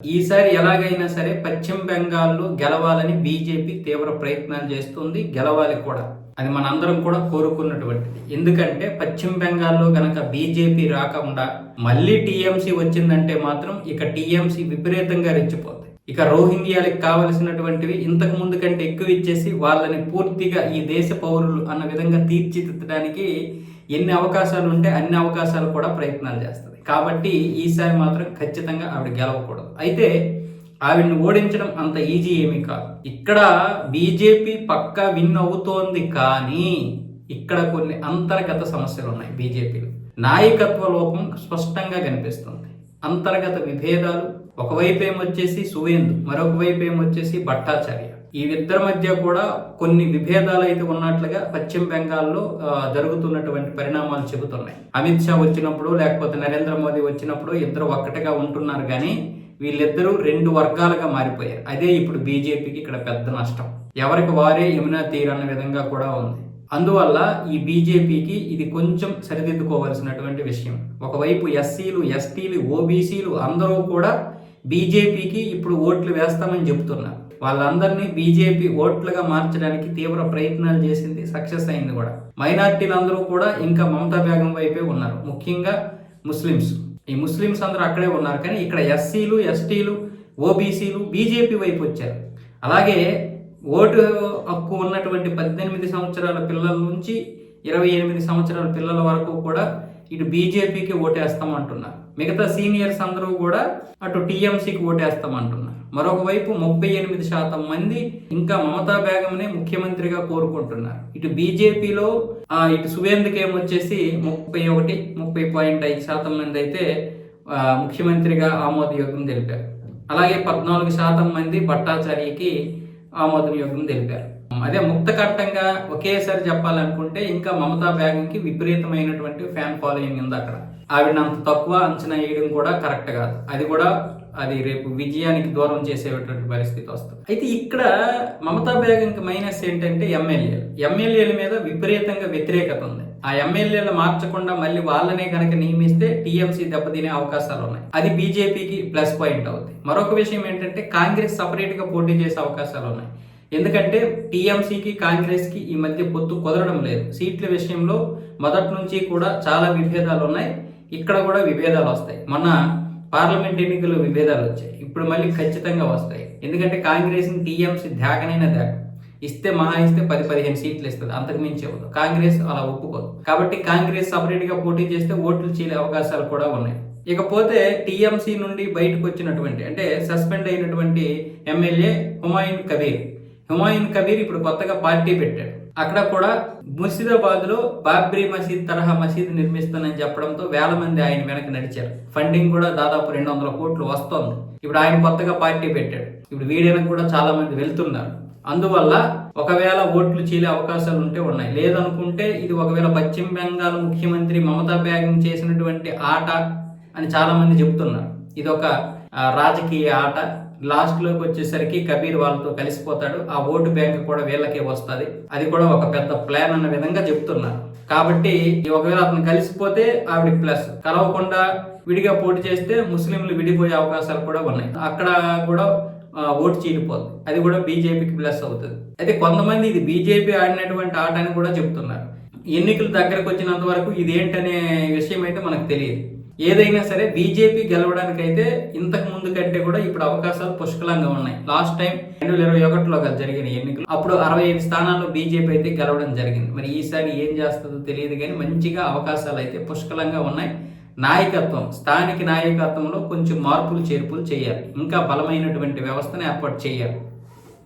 ఈసారి ఎలాగైనా సరే పశ్చిమ బెంగాల్లో గెలవాలని బీజేపీ తీవ్ర ప్రయత్నాలు చేస్తుంది గెలవాలి కూడా. అది మనందరం కూడా కోరుకున్నటువంటిది. ఎందుకంటే పశ్చిమ బెంగాల్లో గనక బీజేపీ రాకుండా మళ్ళీ టీఎంసీ వచ్చిందంటే మాత్రం ఇక టీఎంసీ విపరీతంగా రెచ్చిపోతుంది ఇక రోహింగ్యాలకు కావలసినటువంటివి ఇంతకు ముందు కంటే ఎక్కువ ఇచ్చేసి వాళ్ళని పూర్తిగా ఈ దేశ పౌరులు అన్న విధంగా తీర్చిదిద్దడానికి ఎన్ని అవకాశాలు ఉంటే అన్ని అవకాశాలు కూడా ప్రయత్నాలు చేస్తుంది. కాబట్టి ఈసారి మాత్రం ఖచ్చితంగా ఆవిడ గెలవకూడదు. అయితే ఆవిడని ఓడించడం అంత ఈజీ ఏమీ కాదు. ఇక్కడ బీజేపీ పక్కా విన్ అవుతోంది కానీ ఇక్కడ కొన్ని అంతర్గత సమస్యలు ఉన్నాయి బీజేపీలో. నాయకత్వ లోపం స్పష్టంగా కనిపిస్తుంది. అంతర్గత విభేదాలు. ఒకవైపు ఏమొచ్చేసి సువేందు మరొక వైపు ఏమొచ్చేసి భట్టాచార్య. ఈ ఇద్దరి మధ్య కూడా కొన్ని విభేదాలు అయితే ఉన్నట్లుగా పశ్చిమ బెంగాల్లో జరుగుతున్నటువంటి పరిణామాలు చెబుతున్నాయి. అమిత్ షా వచ్చినప్పుడు లేకపోతే నరేంద్ర మోదీ వచ్చినప్పుడు ఇద్దరు ఒక్కటిగా ఉంటున్నారు కానీ వీళ్ళిద్దరూ రెండు వర్గాలుగా మారిపోయారు. అదే ఇప్పుడు బీజేపీకి ఇక్కడ పెద్ద నష్టం. ఎవరికి వారే యమునా తీరన్న అన్న విధంగా కూడా ఉంది. అందువల్ల ఈ బీజేపీకి ఇది కొంచెం సరిదిద్దుకోవాల్సినటువంటి విషయం. ఒకవైపు ఎస్సీలు ఎస్టీలు ఓబీసీలు అందరూ కూడా బీజేపీకి ఇప్పుడు ఓట్లు వేస్తామని చెబుతున్నారు. వాళ్ళందరినీ బీజేపీ ఓట్లుగా మార్చడానికి తీవ్ర ప్రయత్నాలు చేసింది సక్సెస్ అయింది కూడా. మైనార్టీలందరూ కూడా ఇంకా మమతా బేగం వైపే ఉన్నారు. ముఖ్యంగా ముస్లిమ్స్. ఈ ముస్లిమ్స్ అందరూ అక్కడే ఉన్నారు కానీ ఇక్కడ ఎస్సీలు ఎస్టీలు ఓబీసీలు బీజేపీ వైపు వచ్చారు. అలాగే ఓటు హక్కు ఉన్నటువంటి పద్దెనిమిది సంవత్సరాల పిల్లల నుంచి ఇరవై ఎనిమిది సంవత్సరాల పిల్లల వరకు కూడా ఇటు బీజేపీకి ఓటేస్తామంటున్నారు. మిగతా సీనియర్స్ అందరూ కూడా అటు టీఎంసీకి ఓటేస్తామంటున్నారు. మరొకవైపు ముప్పై ఎనిమిది శాతం మంది ఇంకా మమతా బేగంనే ముఖ్యమంత్రిగా కోరుకుంటున్నారు. ఇటు బీజేపీలో ఇటు సువేందుకు ఏమొచ్చేసి ముప్పై ఒకటి ముప్పై పాయింట్ ఐదు శాతం మంది అయితే ముఖ్యమంత్రిగా ఆమోదయోగం తెలిపారు. అలాగే పద్నాలుగు శాతం మంది భట్టాచార్యకి ఆమోదం యోగం తెలిపారు. అదే ముక్తకట్టంగా ఒకేసారి చెప్పాలనుకుంటే ఇంకా మమతా బేగంకి విపరీతమైనటువంటి ఫ్యాన్ ఫాలోయింగ్ ఉంది అక్కడ. ఆవిడని అంత తక్కువ అంచనా వేయడం కూడా కరెక్ట్ కాదు. అది కూడా అది రేపు విజయానికి దూరం చేసేటువంటి పరిస్థితి వస్తుంది. అయితే ఇక్కడ మమతా బేగంకి మైనస్ ఏంటంటే ఎమ్మెల్యేలు ఎమ్మెల్యేల మీద విపరీతంగా వ్యతిరేకత ఉంది. ఆ ఎమ్మెల్యేలు మార్చకుండా మళ్ళీ వాళ్ళనే కనుక నియమిస్తే టీఎంసీ దెబ్బతినే అవకాశాలు ఉన్నాయి. అది బీజేపీకి ప్లస్ పాయింట్ అవుతుంది మరొక విషయం ఏంటంటే కాంగ్రెస్ సపరేట్గా పోటీ చేసే అవకాశాలు ఉన్నాయి. ఎందుకంటే టీఎంసీకి కాంగ్రెస్కి ఈ మధ్య పొత్తు కుదరడం లేదు. సీట్ల విషయంలో మొదటి నుంచి కూడా చాలా విభేదాలు ఉన్నాయి. ఇక్కడ కూడా విభేదాలు వస్తాయి. మొన్న పార్లమెంట్ ఎన్నికల్లో విభేదాలు వచ్చాయి. ఇప్పుడు మళ్ళీ ఖచ్చితంగా వస్తాయి. ఎందుకంటే కాంగ్రెస్ని టీఎంసీ ధ్యాగనైనా ధ్యాగ ఇస్తే మహా ఇస్తే పది పదిహేను సీట్లు ఇస్తుంది. అంతకు మించి ఇవ్వదు. కాంగ్రెస్ అలా ఒప్పుకోదు. కాబట్టి కాంగ్రెస్ సపరేట్గా పోటీ చేస్తే ఓట్లు చీలే అవకాశాలు కూడా ఉన్నాయి. ఇకపోతే టీఎంసీ నుండి బయటకు వచ్చినటువంటి అంటే సస్పెండ్ అయినటువంటి ఎమ్మెల్యే హుమాయూన్ కబీర్ హుమాయూన్ కబీర్ ఇప్పుడు కొత్తగా పార్టీ పెట్టాడు. అక్కడ కూడా ముర్షిదాబాద్లో బాబ్రీ మసీద్ తరహా మసీద్ నిర్మిస్తానని చెప్పడంతో వేల మంది ఆయన వెనక నడిచారు. ఫండింగ్ కూడా దాదాపు రెండు వందల కోట్లు వస్తోంది. ఇప్పుడు ఆయన కొత్తగా పార్టీ పెట్టాడు. ఇప్పుడు వీడైనా కూడా చాలా మంది వెళ్తున్నారు. అందువల్ల ఒకవేళ ఓట్లు చీలే అవకాశాలు ఉంటే ఉన్నాయి. లేదనుకుంటే ఇది ఒకవేళ పశ్చిమ బెంగాల్ ముఖ్యమంత్రి మమతా బేగం చేసినటువంటి ఆట అని చాలా మంది చెబుతున్నారు ఇది ఒక రాజకీయ ఆట లాస్ట్లోకి వచ్చేసరికి కబీర్ వాళ్ళతో కలిసిపోతాడు. ఆ ఓటు బ్యాంక్ కూడా వీళ్ళకే వస్తుంది. అది కూడా ఒక పెద్ద ప్లాన్ అన్న విధంగా చెప్తున్నారు కాబట్టి ఒకవేళ అతను కలిసిపోతే ఆవిడ ప్లస్. కలవకుండా విడిగా పోటీ చేస్తే ముస్లింలు విడిపోయే అవకాశాలు కూడా ఉన్నాయి. అక్కడ కూడా ఓటు చీలిపోతుంది అది కూడా బీజేపీకి ప్లస్ అవుతుంది. అయితే కొంతమంది ఇది బీజేపీ ఆడినటువంటి ఆట అని కూడా చెప్తున్నారు. ఎన్నికలు దగ్గరకు వచ్చినంత వరకు ఇది ఏంటనే విషయం అయితే మనకు తెలియదు. ఏదైనా సరే బీజేపీ గెలవడానికి అయితే ఇంతకు ముందు కంటే కూడా ఇప్పుడు అవకాశాలు పుష్కలంగా ఉన్నాయి. లాస్ట్ టైం రెండు వేల ఇరవై ఒకటిలో జరిగిన ఎన్నికలు అప్పుడు అరవై ఐదు స్థానాల్లో బీజేపీ అయితే గెలవడం జరిగింది. మరి ఈసారి ఏం చేస్తుందో తెలియదు కానీ మంచిగా అవకాశాలు అయితే పుష్కలంగా ఉన్నాయి. నాయకత్వం స్థానిక నాయకత్వంలో కొంచెం మార్పులు చేర్పులు చేయాలి. ఇంకా బలమైనటువంటి వ్యవస్థను ఏర్పాటు చేయాలి.